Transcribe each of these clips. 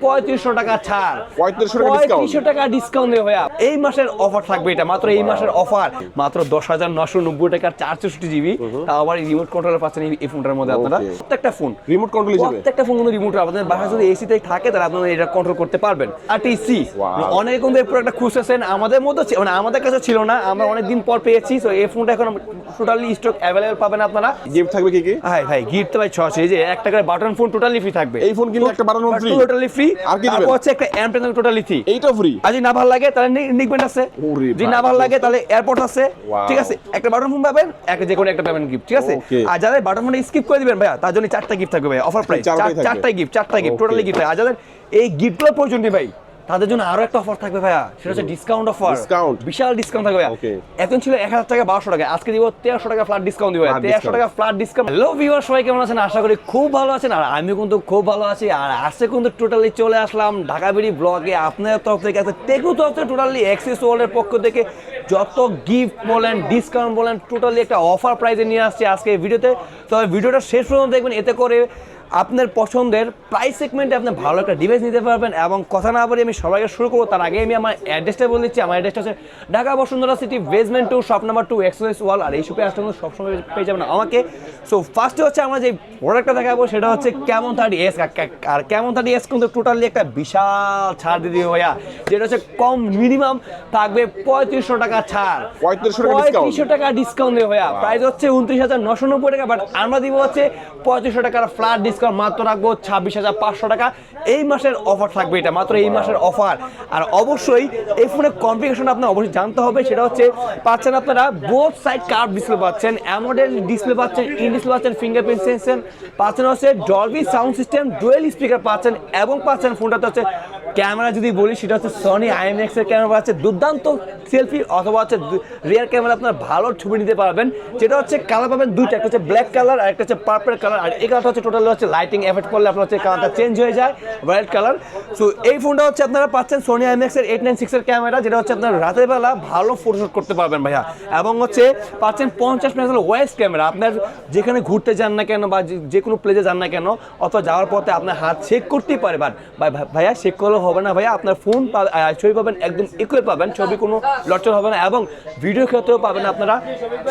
পঁয়ত্রিশশো টাকা ছাড়। 3500 টাকা পঁয়ত্রিশশো টাকা ডিসকাউন্ট ভাইয়া। এই মাসের অফার থাকবে এটা মাত্র এই মাসের অফার মাত্র দশ হাজার নশো নব্বই টাকার জিবি তাও আবার রিমোট কন্ট্রোলার পাচ্ছেন এই- ফোনটার মধ্যে আপনারা। প্রত্যেকটা ফোন রিমোট কন্ট্রোল প্রত্যেকটা ফোন কিন্তু রিমোট আপনাদের। বাসায় যদি এসিতে থাকে তাহলে আপনারা এটা কন্ট্রোল করতে পারবেন। আর টিসি. অনেকে কিন্তু এই প্রোডাক্টটা খুঁজতেছেন। আমাদের ছি- মানে আমাদের কাছে ছিল না। আমরা অনেক দিন পর পেয়েছি। তো এই ফোনটা এখন টোটালি স্টক অ্যাভেলেবল পাবেন আপনারা। গিফট থাকবে কি কি? ভাই ভাই গিফট ভাই ছশো। এই যে এক টাকার বাটন ফোন টোটালি ফ্রি থাকবে। এই ফোন কিন্তু একটা phone free? টোটালি ফ্রি আর কি দিবেন? হচ্ছে একটা অ্যাম্প টোটালি ফ্রি এইটা ফ্রি আর যদি না ভালো লাগে তাহলে নিকবেন্ট আছে। যদি না ভালো লাগে তাহলে এয়ারপোর্ট আছে। ঠিক আছে? একটা বাটন ফোন পাবেন একটা যে কোনো একটা পাবেন গিফট ঠিক আছে? আর যাদের বাটন ফোনটা স্কিপ করে দিবেন ভাইয়া তার জন্য চারটা গিফট থাকবে ভাই অফার প্রাইস থাকবে। গিফট চারটা গিফট টোটালি গিফট আর যাদের এই গিফটগুলো প্রয়োজন ভাই তাদের জন্য আরও একটা অফার থাকবে ভাইয়া। সেটা হচ্ছে ডিসকাউন্ট অফার Discount? বিশাল ডিসকাউন্ট থাকবে ভাইয়া। Okay. এখন ছিল এক হাজার টাকা বারোশো টাকা। আজকে দিব তেরোশো টাকা ফ্ল্যাট ডিসকাউন্ট দিব Flat তেরোশো discount. টাকা ফ্ল্যাট ডিসকাউন্ট হ্যালো ভিউয়ার সবাই কেমন আছেন? আশা করি খুব ভালো আছেন। আর আমিও কিন্তু খুব ভালো আছি। আর আজকে কিন্তু টোটালি চলে আসলাম ঢাকা বেরি ব্লগে আপনাদের তরফ থেকে আছে টেকু তরফ থেকে টোটালি অ্যাক্সিস ওয়ার্ল্ডের পক্ষ থেকে যত গিফট বলেন ডিসকাউন্ট বলেন টোটালি একটা অফার প্রাইজে নিয়ে আসছি আজকে ভিডিওতে তবে ভিডিওটা শেষ পর্যন্ত দেখবেন। এতে করে আপনার পছন্দের প্রাইস সেগমেন্টে আপনি ভালো একটা ডিভাইস নিতে পারবেন এবং কথা না বলে আমি সবাইকে শুরু করব। তার আগে আমি আমার অ্যাড্রেসটা বলে দিচ্ছি। আমার অ্যাড্রেসটা হচ্ছে Dhaka Bashundhara city basement two shop number two express wall আর এই শপে আসলে সবসময় পেয়ে যাবেন আমাকে। সো ফার্স্টে হচ্ছে আমরা যে প্রোডাক্টটা দেখাবো সেটা হচ্ছে কেমন থার্টি এস আর কেমন থার্টি এস কিন্তু টোটালি একটা বিশাল ছাড় দিদি ভাইয়া যেটা হচ্ছে কম মিনিমাম থাকবে পঁয়ত্রিশশো টাকা ছাড়। 3500 টাকা পঁয়ত্রিশশো টাকা ডিসকাউন্ট দেবে ভাইয়া। প্রাইস হচ্ছে উনত্রিশ হাজার নশো নব্বই টাকা বাট আমরা দিব হচ্ছে পঁয়ত্রিশশো টাকার ফ্ল্যাট ডিসকাউন্ট মাত্র রাখব ছাব্বিশ হাজার পাঁচশো টাকা। এই মাসের অফার থাকবে এটা, মাত্র এই মাসের অফার আর অবশ্যই এই ফোনের কনফিগারেশন আপনার অবশ্যই জানতে হবে, সেটা হচ্ছে পাচ্ছেন আপনারা বোথ সাইড কার্ভ ডিসপ্লে পাচ্ছেন অ্যামোডেল ডিসপ্লে পাচ্ছেন ইন ডিসপ্লে পাচ্ছেন ফিঙ্গারপ্রিন্ট সেন্সেন পাচ্ছেন হচ্ছে Dolby sound system dual speaker পাচ্ছেন এবং পাচ্ছেন ফোনটাতে হচ্ছে ক্যামেরা যদি বলি, সেটা হচ্ছে সনি আইএমএক্স এর ক্যামেরা পাচ্ছে দুর্দান্ত সেলফি অথবা হচ্ছে রিয়ার ক্যামেরা আপনার ভালো ছবি নিতে পারবেন। যেটা হচ্ছে কালার পাবেন দুইটা, একটা হচ্ছে ব্ল্যাক কালার আর একটা হচ্ছে পার্পল কালার আর এই কালারটা হচ্ছে টোটাল হচ্ছে লাইটিং এফেক্ট করলে আপনার হচ্ছে কালারটা চেঞ্জ হয়ে যায় হোয়াইট কালার সো এই ফোনটা হচ্ছে আপনারা পাচ্ছেন সোনি আইএমএক্স এর এইট নাইন সিক্স এর ক্যামেরা, যেটা হচ্ছে আপনার রাতের বেলা ভালো ফটোশুট করতে পারবেন ভাইয়া। এবং হচ্ছে পাচ্ছেন পঞ্চাশ মেগাপিক্সেল ওয়েস্ট ক্যামেরা আপনার যেখানে ঘুরতে যান না কেন বা যে- কোনো প্লেসে যান না কেন, অথবা যাওয়ার পথে আপনার হাত চেক করতেই পারে বাট ভাই- ভাই- ভাইয়া চেক করলে হবে না ভাইয়া। আপনার ফোন ছবি পাবেন, একদম ইকুয়াল পাবেন। ছবি কোনো লটচল হবে না এবং ভিডিও ক্ষেত্রেও পাবেন আপনারা।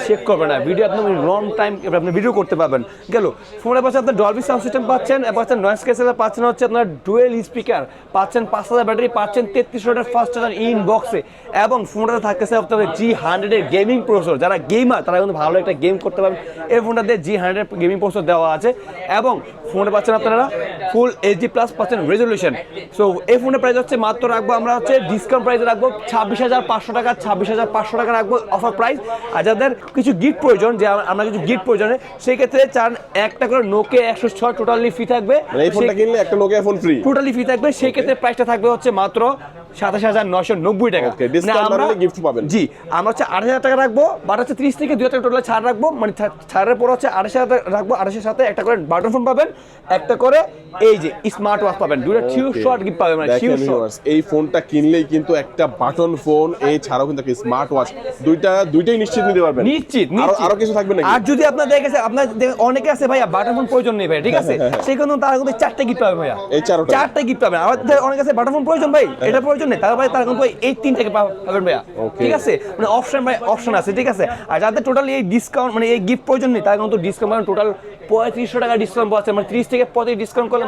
চেক করবেন না। ভিডিও আপনি লং টাইম আপনি ভিডিও করতে পারবেন। গেল। ফোনের পাচ্ছেন আপনার ডলবি সাউন্ড সিস্টেম পাচ্ছেন পাচ্ছেন নয়েস ক্যান্সেলার পাচ্ছেন হচ্ছে আপনার ডুয়েল স্পিকার পাচ্ছেন পাঁচ হাজার ব্যাটারি পাচ্ছেন তেত্রিশ ওয়াটের ফাস্ট চার্জার ইন বক্সে এবং ফোনটাতে থাকতেছে আপনাদের জি হান্ড্রেডের গেমিং প্রসেসর যারা গেমার তারা কিন্তু ভালো একটা গেম করতে পারবেন এই ফোনটাতে জি হান্ড্রেড গেমিং প্রসেসর দেওয়া আছে। এবং ফোনে পাচ্ছেন আপনারা ফুল এইচডি প্লাস পাচ্ছেন রেজলিউশন সো এই ফোনের প্রাইস হচ্ছে মাত্র রাখব আমরা হচ্ছে ডিসকাউন্ট প্রাইসে রাখব ছাব্বিশ হাজার পাঁচশো টাকা ছাব্বিশ হাজার পাঁচশো টাকা রাখব অফার প্রাইস আর যাদের কিছু গিফট প্রয়োজন যে আমরা কিছু গিফট প্রয়োজনে সেই ক্ষেত্রে চান একটা করে নোকে একশো ছয় টোটালি ফি থাকবে। মানে এই ফোনটা কিনলে একটা Nokia phone free totally free থাকবে সেই ক্ষেত্রে প্রাইসটা থাকবে হচ্ছে মাত্র সাতাশ হাজার নশো নব্বই টাকা। আমরা- বাড়লে পাবেন। জি আমরা হচ্ছে আঠাশ হাজার টাকা রাখব বাট হচ্ছে ত্রিশ থেকে দুই হাজার টোটাল ছাড় রাখব। মানে ছাড়ের পর হচ্ছে আঠাশ হাজার রাখব আঠাশের সাথে একটা করে বাটন ফোন পাবেন একটা করে এই যে স্মার্ট ওয়াচ পাবেন। দুটো থিউ শর্ট গিফট পাবেন মানে এই ফোনটা কিনলেই কিন্তু একটা বাটন ফোন এই ছাড়াও কিন্তু স্মার্ট ওয়াচ দুইটা দুইটাই নিশ্চিত নিতে পারবেন। নিশ্চিত আরও কিছু থাকবে নাকি? আর যদি আপনার দেখেছে আপনার অনেকে আছে ভাইয়া বাটন ফোন প্রয়োজন নেই ভাই ঠিক আছে? সেই কিন্তু তারা কিন্তু চারটে গিফট পাবে ভাইয়া। এই চারটা? চারটে গিফট পাবেন আবার যাদের অনেক আছে বাটন ফোন প্রয়োজন ভাই। এটা প্রয়োজন নেই তার ভাই তারা কিন্তু এই তিনটাকে পাবেন ভাইয়া। ঠিক আছে? মানে অপশন ভাই অপশন আছে ঠিক আছে? আর যাদের টোটালি এই ডিসকাউন্ট মানে এই গিফট প্রয়োজন নেই তারা কিন্তু ডিসকাউন্ট পাবেন টোটাল পঁয়ত্রিশশো টাকা ডিসকাউন্ট পাচ্ছে মানে ত্রিশ থেকে পঁয়ত্রিশ ডিসকাউন্ট করলে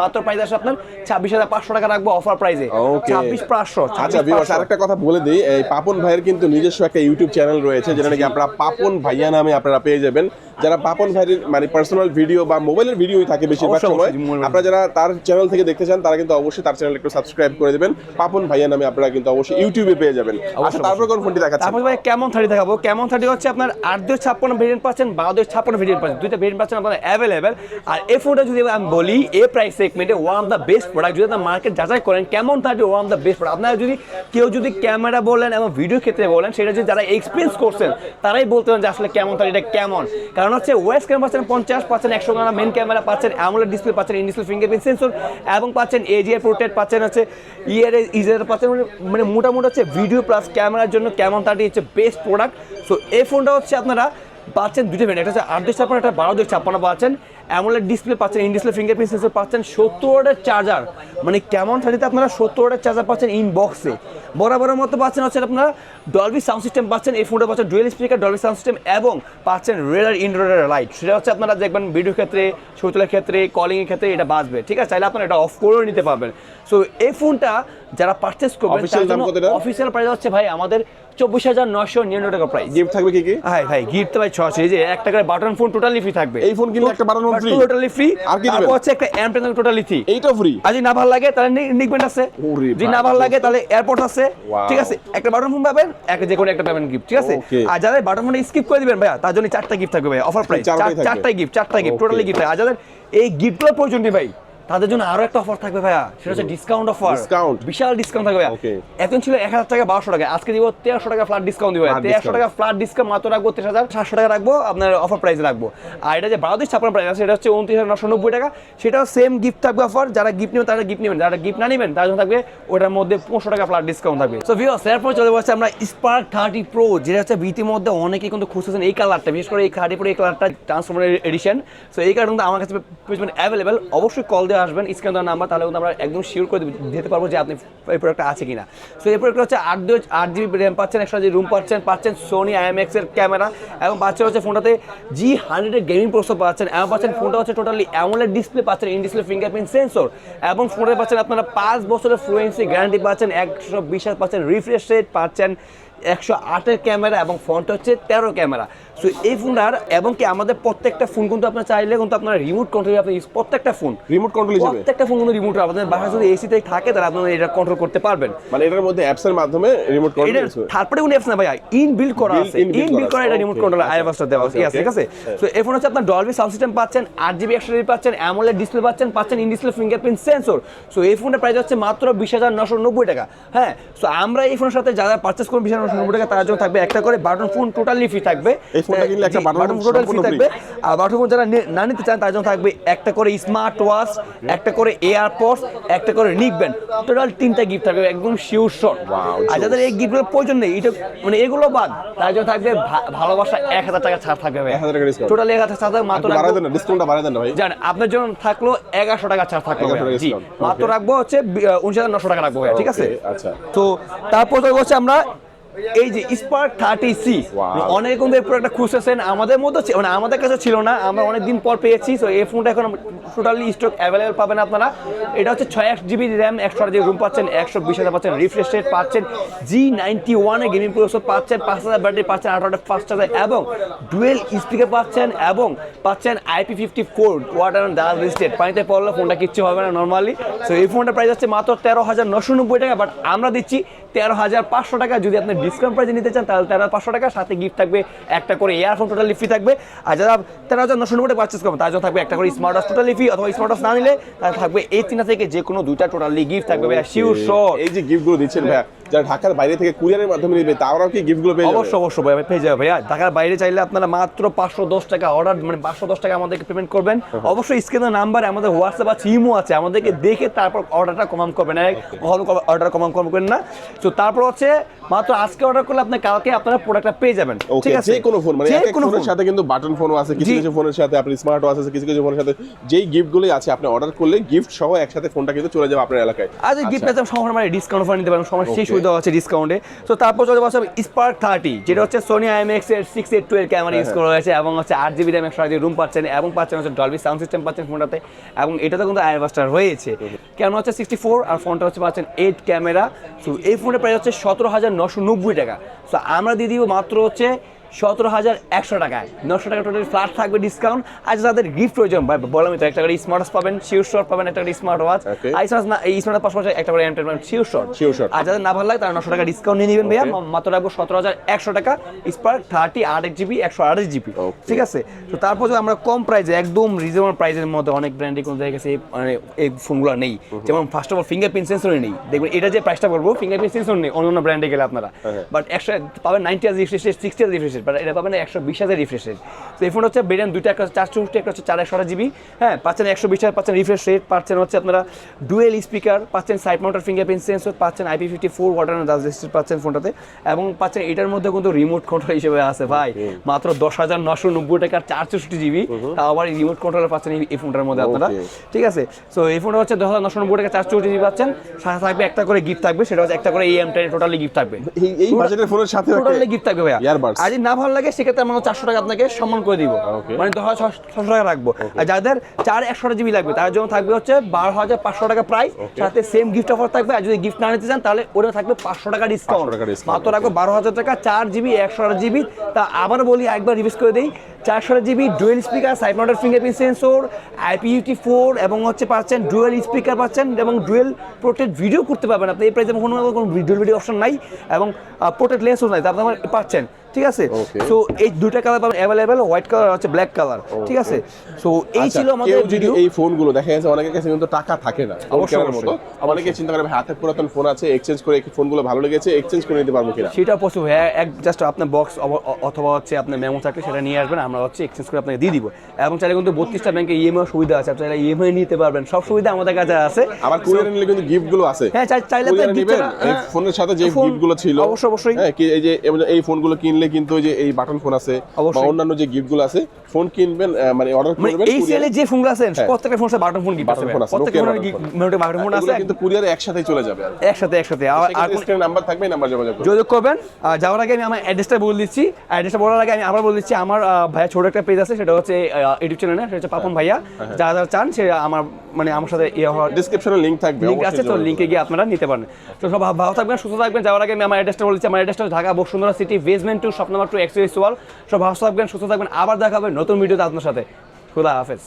মাত্র প্রাইস আসে আপনার ছাব্বিশ হাজার পাঁচশো টাকা রাখব অফার প্রাইসে. ছাব্বিশ পাঁচশো আচ্ছা ভিউয়ার্স আরেকটা কথা বলে দিই এই পাপন ভাইয়ের কিন্তু নিজস্ব একটা ইউটিউব চ্যানেল রয়েছে যেটা নাকি আপনারা পাপন ভাইয়া নামে আপনারা পেয়ে যাবেন। যারা পাপন ভাইয়ের মানে পার্সোনাল ভিডিও বা মোবাইলের ভিডিওই থাকে বেশিরভাগ সময় আপনারা যারা তার চ্যানেল থেকে দেখতে চান তারা কিন্তু অবশ্যই তার চ্যানেল একটু সাবস্ক্রাইব করে দেবেন। পাপন ভাইয়া নামে আপনারা কিন্তু অবশ্যই ইউটিউবে পেয়ে যাবেন। আচ্ছা তারপর কোন ফোনটি দেখাচ্ছেন? তারপর ভাই কেমন থার্টি দেখাবো? কেমন থার্টি হচ্ছে আপনার আট দুই ছাপ্পান্ন ভেরিয়েন্ট পাচ্ছেন বারো দুই ছাপ্পান্ন ভেরিয়েন্ট পাচ্ছেন। দুইটা ভেরিয়েন্ট পাচ্ছেন আপনার অ্যাভেলেবেল আর এই ফোনটা যদি আমি বলি এ প্রাইস সেগমেন্টে one of the best product যদি আপনার মার্কেট যাচাই করেন কেমন thirty one of the best product আপনারা যদি কেউ যদি ক্যামেরা বলেন এবং ভিডিও ক্ষেত্রে বলেন সেটা যদি যারা এক্সপিরিয়েন্স করছেন তারাই বলতে পারেন যে আসলে কেমন থার্টিটা কেমন। কারণ হচ্ছে ওয়েস্ট ক্যামেরা পাচ্ছেন পঞ্চাশ, পাচ্ছেন একশো গ্রাম মেন ক্যামেরা পাচ্ছেন অ্যামোলেড ডিসপ্লে পাচ্ছেন ইন ডিসপ্লে ফিঙ্গারপ্রিন্ট সেন্সর এবং পাচ্ছেন এজিআর প্রোটেক্ট পাচ্ছেন হচ্ছে ইয়ার ইজার পাচ্ছেন মানে- মোটামুটি হচ্ছে ভিডিও প্লাস ক্যামেরার জন্য কেমন থার্টি হচ্ছে বেস্ট প্রোডাক্ট সো এই ফোনটা হচ্ছে আপনারা পাচ্ছেন দুটো ভেরিয়েন্ট একটা হচ্ছে আট ছাপ্পান্ন একটা বারো দুই ছাপ্পান্ন পাচ্ছেন। অ্যামোলেড ডিসপ্লে পাচ্ছেন ইন ডিসপ্লে ফিঙ্গারপ্রিন্ট সেন্সর পাচ্ছেন, সত্তর ওয়াটের চার্জার মানে কেমন থার্টিতে আপনারা সত্তর ওয়াটের চার্জার পাচ্ছেন ইন বক্সে বরাবরের মতো পাচ্ছেন হচ্ছে আপনারা ডলবি সাউন্ড সিস্টেম পাচ্ছেন, এই ফোনটা পাচ্ছেন dual speaker Dolby sound system এবং পাচ্ছেন রেডার ইনডোরের লাইট সেটা হচ্ছে আপনারা দেখবেন ভিডিও ক্ষেত্রে তোলার ক্ষেত্রে কলিংয়ের ক্ষেত্রে এটা বাঁচবে। ঠিক আছে? চাইলে আপনারা এটা অফ করেও নিতে পারবেন। সো এই ফোনটা যারা পারচেস করবেন Official দাম কত? অফিসিয়াল প্রাইস হচ্ছে ভাই আমাদের চব্বিশ হাজার নশো নিরানব্বই টাকা প্রাইস গিফট থাকবে কি কি? হাই ভাই গিফট ভাই ছশো এই যে এক টাকার বাটন ফোন টোটালি ফ্রি থাকবে। এই ফোন কিনলে একটা button phone free? Totally free আর কি দিবেন? হচ্ছে একটা অ্যাম্প টোটালি ফ্রি এইটা ফ্রি আর যদি না ভালো লাগে তাহলে নিকবেন্ট আছে। যদি না ভালো লাগে তাহলে এয়ারপোর্ট আছে। ঠিক আছে? একটা বাটন ফোন পাবেন একটা যে কোনো একটা পাবেন গিফট ঠিক আছে? আর যাদের বাটন ফোন স্কিপ করে দিবেন ভাইয়া তার জন্য চারটা গিফট থাকবে ভাই অফার প্রাইস চারটাই গিফট চারটাই গিফট টোটালি গিফট আর যাদের এই প্রয়োজন নেই ভাই তাদের জন্য আরও একটা অফার থাকবে ভাইয়া। সেটা হচ্ছে ডিসকাউন্ট অফার Discount? বিশাল ডিসকাউন্ট থাকবে. এখন ছিল এক হাজার টাকা বারোশো টাকা। আজকে দিব তেরোশো টাকা ফ্ল্যাট ডিসকাউন্ট দিব Flat তেরোশো discount। টাকা ফ্ল্যাট ডিসকাউন্ট মাত্র রাখব তেইশ হাজার। সাতশো টাকা রাখব আপনার অফার প্রাইস রাখব। আর এটা যে বারোদিন ছাপ্পান্ন প্রাইস আছে সেটা হচ্ছে উনত্রিশ হাজার নশো নব্বই টাকা। সেটাও সেম গিফট থাকবে অফার যারা গিফট নেবেন তারা গিফট নেবেন। যারা গিফট না নেবেন তার জন্য থাকবে ওটার মধ্যে পনেরো টাকা ফ্ল্যাট ডিসকাউন্ট থাকবে। সো ভিওস এরপর চলে যাচ্ছে আমরা স্পার্ক থার্টি প্রো যেটা হচ্ছে বিটির মধ্যে অনেকে কিন্তু খুঁজতেছেন এই কালারটা বিশেষ করে এই থার্টি প্রো এই কালারটা ট্রান্সফর্মার এডিশন সো এই কারণে কিন্তু আমার কাছে অ্যাভেলেবেল অবশ্যই কল দিয়ে আসবেন স্ক্যান দেওয়ার নাম্বার, তাহলে কিন্তু আমরা একদম শিওর করে দিতে- পারব যে আপনি এই প্রোডাক্টটা আছে কিনা। সো এই প্রোডাক্টটা হচ্ছে আট দুই আট জিবি র্যাম পাচ্ছেন, একশো রুম পাচ্ছেন পাচ্ছেন সোনি আইএমএক্স এর ক্যামেরা এবং পাচ্ছেন হচ্ছে ফোনটাতে জি হান্ড্রেডের গেমিং প্রসেসর পাচ্ছেন এবং পাচ্ছেন ফোনটা হচ্ছে টোটালি অ্যামোলেড ডিসপ্লে পাচ্ছেন ইন ডিসপ্লে ফিঙ্গারপ্রিন্ট সেন্সর এবং ফোনটা পাচ্ছেন আপনারা পাঁচ বছরের ফ্লুয়েন্সি গ্যারান্টি পাচ্ছেন, একশো বিশ পাচ্ছেন রিফ্রেশ রেট পাচ্ছেন একশো আটের ক্যামেরা এবং ফোনটা হচ্ছে তেরো ক্যামেরা। সো এই ফোনটার এবং কি আমাদের প্রত্যেকটা ফোন কিন্তু আপনার চাইলে কিন্তু আপনার রিমোট কন্ট্রোল আপনি প্রত্যেকটা ফোন রিমোট কন্ট্রোল প্রত্যেকটা ফোন কিন্তু রিমোট আপনাদের বাসায় যদি এসিতে থাকে তাহলে আপনারা এটা কন্ট্রোল করতে পারবেন। মানে এটার মধ্যে অ্যাপস এর মাধ্যমে রিমোট এটা কন্ট্রোল তারপরে কোনো অ্যাপস না ভাইয়া ইন বিল্ড করা আছে। ইন বিল্ড করা এটা রিমোট কন্ট্রোল। আইএফএসটা দেওয়া আছে। ঠিক আছে? সো এই ফোন হচ্ছে আপনার ডলবি সাউন্ড সিস্টেম পাচ্ছেন আট জিবি একশো পাচ্ছেন অ্যামোলেড ডিসপ্লে পাচ্ছেন পাচ্ছেন in display fingerprint sensor so এই ফোনের প্রাইস হচ্ছে মাত্র বিশ হাজার নশো নব্বই টাকা। হ্যাঁ? সো আমরা এই ফোনের সাথে যারা পার্চেস করবেন বিশ হাজার নশো নব্বই টাকা তার জন্য থাকবে একটা করে বাটন ফোন টোটালি ফ্রি থাকবে। এই ফোনটা কিনলে একটা জি, টোটাল ফ্রি থাকবে। আর বাটন ফোন যারা না নিতে চান তার জন্য থাকবে একটা করে স্মার্ট ওয়াচ একটা করে এয়ারপডস একটা করে নিকবেন টোটাল তিনটা গিফট থাকবে একদম শিওর শট আর যাদের এই গিফটগুলোর প্রয়োজন নেই এটা মানে এগুলো বাদ তার জন্য থাকবে ভালোবাসা এক হাজার টাকা ছাড় থাকবে 1000 টোটাল এক হাজার ছাড় থাকবে মাত্র ডিসকাউন্টটা বাড়াই দেন ভাই। জান আপনার জন্য থাকল এগারোশো টাকা ছাড় থাকল 1100 ভাইয়া। জি discount, মাত্র রাখব হচ্ছে উনিশ হাজার নশো টাকা রাখব ঠিক আছে? আচ্ছা। তো তারপর হচ্ছে আমরা এই যে স্পার্ক থার্টি সি. অনেকে কিন্তু এই প্রোডাক্টটা খুঁজতেছেন। আমাদের মধ্যে ছি- মানে আমাদের কাছে ছিল না আমরা অনেক দিন পর পেয়েছি তো এই ফোনটা এখন টোটালি স্টক অ্যাভেলেবল পাবেন আপনারা। এটা হচ্ছে ছয় এক জিবি র্যাম একশো জিবি রুম পাচ্ছেন একশো বিশ হাজার পাচ্ছেন রিফ্রেশ রেট পাচ্ছেন জি নাইনটি ওয়ানের গেমিং প্রসেসর পাচ্ছেন পাঁচ হাজার ব্যাটারি পাচ্ছেন আট হাজার ফাস্ট চার্জার এবং ডুয়েল স্পিকার পাচ্ছেন এবং পাচ্ছেন IP fifty four water and ডাল রেজিস্টেড পানিতে পড়লে ফোনটা কিচ্ছু হবে না নর্মালি সো এই ফোনটার প্রাইস হচ্ছে মাত্র তেরো হাজার নশো নব্বই টাকা বাট আমরা দিচ্ছি তেরো হাজার পাঁচশো টাকা যদি আপনি ডিসকাউন্ট প্রাইসে নিতে চান, তাহলে তেরো পাঁচশো টাকা, সাথে গিফট থাকবে একটা করে ইয়ারফোন টোটালি ফ্রি থাকবে। আর যারা তেরো হাজার নশো টাকা পারচেস করবেন, তার জন্য থাকবে একটা করে স্মার্ট ওয়াচ টোটালি ফ্রি অথবা স্মার্ট ওয়াচ না নিলে, তাহলে থাকবে এই তিনটা থেকে যে কোনো দুইটা টোটালি গিফট থাকবে, ভাইয়া শিওর শোর এই যে গিফটগুলো দিচ্ছেন, ভাইয়া যারা ঢাকার বাইরে থেকে কুরিয়ারের মাধ্যমে নিবে তারাও কি গিফটগুলো পেয়ে অবশ্যই অবশ্যই ভাই পেয়ে যাবে ভাইয়া। ঢাকার বাইরে চাইলে আপনারা মাত্র পাঁচশো দশ টাকা অর্ডার মানে পাঁচশো দশ টাকা আমাদেরকে পেমেন্ট করবেন। অবশ্যই স্ক্রিনের নাম্বার আমাদের হোয়াটসঅ্যাপ আছে ইমো আছে। আমাদেরকে দেখে তারপর অর্ডারটা কমান করবেন। কখনো অর্ডার কমান করবেন না। তো তারপর হচ্ছে মাত্র আজকে অর্ডার করলে আপনি কালকে আপনারা প্রোডাক্টটা পেয়ে যাবেন। ঠিক আছে? যে কোনো ফোন মানে এক ফোনের ফোন সাথে কিন্তু বাটন ফোনও আছে কিছু কিছু ফোনের সাথে আপনি স্মার্ট ওয়াচ আছে কিছু কিছু ফোনের সাথে। যেই গিফটগুলো আছে আপনি অর্ডার করলে গিফট সহ একসাথে ফোনটা কিন্তু চলে যাবে আপনার এলাকায়। আজ গিফট পেতে সময় মানে ডিসকাউন্ট অফার নিতে পারেন সময় সেই দেওয়া আছে ডিসকাউন্টে তো তারপর চলে বসে স্পার্ক থার্টি যেটা হচ্ছে সোনি আইএমএক্স এর six eight twelve camera use করা হয়েছে এবং হচ্ছে আট জিবি র্যাম একশো রুম পাচ্ছেন এবং পাচ্ছেন হচ্ছে ডলবি সাউন্ড সিস্টেম পাচ্ছেন ফোনটাতে এবং এটাতে কিন্তু আয়ারবাস্টার রয়েছে। ক্যামেরা হচ্ছে সিক্সটি ফোর আর ফোনটা হচ্ছে পাচ্ছেন এইট ক্যামেরা সো এই ফোনের প্রায় হচ্ছে সতেরো হাজার নশো নব্বই টাকা। সো আমরা দিয়ে দিব মাত্র হচ্ছে সতেরো হাজার একশো টাকায়। নশো টাকা টোটাল ফ্ল্যাট থাকবে ডিসকাউন্ট আর যাদের গিফট প্রয়োজন ভাই বললাম তো একটা করে স্মার্ট ওয়াচ পাবেন শিওর শট পাবেন একটা করে স্মার্ট ওয়াচ. আর স্মার্ট না এই স্মার্ট পাশাপাশি একটা করে entertainment sure shot Sure shot. আর যাদের না ভালো লাগে তারা নশো টাকা ডিসকাউন্ট নিয়ে নেবেন ভাইয়া। মাত্র রাখব সতেরো হাজার একশো টাকা। স্পার্ক থার্টি আট এক জিবি একশো আঠাশ জিবি. ঠিক আছে? তো তারপর যদি আমরা কম প্রাইসে একদম রিজনেবল প্রাইসের মধ্যে অনেক ব্র্যান্ডে কোনো জায়গায় গেছে মানে এই ফোনগুলো নেই। যেমন ফার্স্ট অফ অল ফিঙ্গারপ্রিন্ট সেন্সরই নেই। দেখবেন এটা যে প্রাইসটা বলব ফিঙ্গারপ্রিন্ট সেন্সর নেই অন্য অন্য ব্র্যান্ডে গেলে আপনারা। হ্যাঁ। বাট একশো পাবেন নাইনটি হাজার সিক্সটি হাজার রেট বাট এটা পাবেন একশো বিশ হাজার রিফ্রেশ রেট তো এই ফোন হচ্ছে বেরিয়ান দুইটা একটা চার চৌষট্টি একটা হচ্ছে চার একশো জিবি। হ্যাঁ পাচ্ছেন একশো বিশ হাজার পাচ্ছেন রিফ্রেশ রেট পাচ্ছেন হচ্ছে আপনারা ডুয়েল স্পিকার পাচ্ছেন সাইড মাউন্টার ফিঙ্গারপ্রিন্ট সেন্সর পাচ্ছেন IP fifty four water dust resistant পাচ্ছেন ফোনটাতে এবং পাচ্ছেন এটার মধ্যে কিন্তু রিমোট কন্ট্রোল হিসেবে আছে ভাই। মাত্র দশ হাজার নশো নব্বই টাকার চার চৌষট্টি জিবি। তাও আবার রিমোট কন্ট্রোলার পাচ্ছেন এই- ফোনটার মধ্যে আপনারা। ঠিক আছে? সো এই ফোনটা হচ্ছে দশ হাজার নশো নব্বই টাকা চার চৌষট্টি জিবি পাচ্ছেন। সাথে থাকবে একটা করে গিফট থাকবে সেটা হচ্ছে একটা করে এই এম টেন টোটালি গিফট থাকবে। এই বাজেটের ফোনের সাথে টোটালি গিফট থাকবে ভাই আর যদি না ভালো লাগে সেক্ষেত্রে আমরা চারশো টাকা আপনাকে সম্মান করে দিব। মানে দশ হাজার ছশো টাকা রাখব। আর যাদের চার একশো জিবি লাগবে তার জন্য থাকবে হচ্ছে বারো হাজার পাঁচশো টাকা প্রাইস সাথে সেম গিফট অফার থাকবে। আর যদি গিফট না নিতে চান তাহলে ওটা থাকবে পাঁচশো টাকা ডিসকাউন্ট মাত্র রাখব বারো হাজার টাকা চার জিবি একশো আট জিবি। তা আবার বলি একবার রিভিউজ করে দিই চারশো GB dual speaker side mounted fingerprint sensor আইপিইউটি four এবং হচ্ছে পাচ্ছেন ডুয়েল স্পিকার পাচ্ছেন এবং ডুয়েল প্রোটেক্ট ভিডিও করতে পারবেন। আপনি এই প্রাইসে কোনো কোনো ডুয়েল ভিডিও অপশন নাই এবং প্রোটেক্ট লেন্সও নাই। তা আপনি আমার পাচ্ছেন। ঠিক আছে? সো এই দুটা কালার পাবেন অ্যাভেলেবেল হোয়াইট কালার হচ্ছে ব্ল্যাক কালার ঠিক আছে? সো এই আচ্ছা, ছিল আমাদের যদি ভিডিও এই ফোনগুলো দেখা যাচ্ছে অনেকের কাছে কিন্তু টাকা থাকে না। অবশ্যই, মতো অনেকে চিন্তা করে হাতে পুরাতন ফোন আছে এক্সচেঞ্জ করে এই ফোনগুলো ভালো লেগেছে এক্সচেঞ্জ করে নিতে পারব কিনা? সেটা পসিবল হ্যাঁ এক জাস্ট আপনার বক্স অথবা হচ্ছে আপনার মেমো থাকলে সেটা নিয়ে আসবেন আমরা হচ্ছে এক্সচেঞ্জ করে আপনাকে দিয়ে দিব। এবং চাইলে কিন্তু বত্রিশটা ব্যাংকে ইএমআই সুবিধা আছে আপনি চাইলে ইএমআই নিতে পারবেন সব সুবিধা আমাদের কাছে আছে। আবার কুরিয়ার নিলে কিন্তু গিফটগুলো আছে। হ্যাঁ, চাই- চাইলে আপনি ফোনের সাথে যে ফোন- গিফটগুলো ছিল অবশ্যই, অবশ্যই। হ্যাঁ কি এই যে এই ফোনগুলো কিনলে কিন্তু যে এই বাটন ফোন আছে বা অন্যান্য যে গিফটগুলো আছে ফোন কিনবেন মানে অর্ডার মানে করবেন এই সেলে যে ফোনগুলো আছে হ্যাঁ। প্রত্যেকটা ফোন বাটন ফোন গিফট আছে প্রত্যেকটা ফোনের button বাটন ফোন। আছে কিন্তু কুরিয়ারে একসাথেই চলে যাবে আর একসাথে একসাথে। আর- স্ক্রিনে নাম্বার থাকবে নাম্বার যোগাযোগ করবেন। যোগাযোগ করবেন। যাওয়ার আগে আমি আমার অ্যাড্রেসটা বলে দিচ্ছি। অ্যাড্রেসটা বলার আগে আমি আবার বলে দিচ্ছি আমার ভাইয়া ছোট একটা পেজ আছে সেটা হচ্ছে ইউটিউব চ্যানেলে সেটা হচ্ছে পাপন ভাইয়া। যারা যারা চান সে আমার মানে আমার সাথে ইয়ে হওয়ার ডেসক্রিপশনে লিংক থাকবে লিঙ্ক আছে তো লিঙ্কে গিয়ে আপনারা নিতে পারেন। তো সব ভালো থাকবেন সুস্থ থাকবেন। যাওয়ার আগে আমি আমার অ্যাড্রেসটা বলেছি আমার অ্যাড্রেসটা Dhaka Bashundhara city basement two shop number two wall সব ভালো থাকবেন, সুস্থ থাকবেন। আবার দেখা হবে নতুন ভিডিওতে আপনার সাথে। খুদা হাফেজ।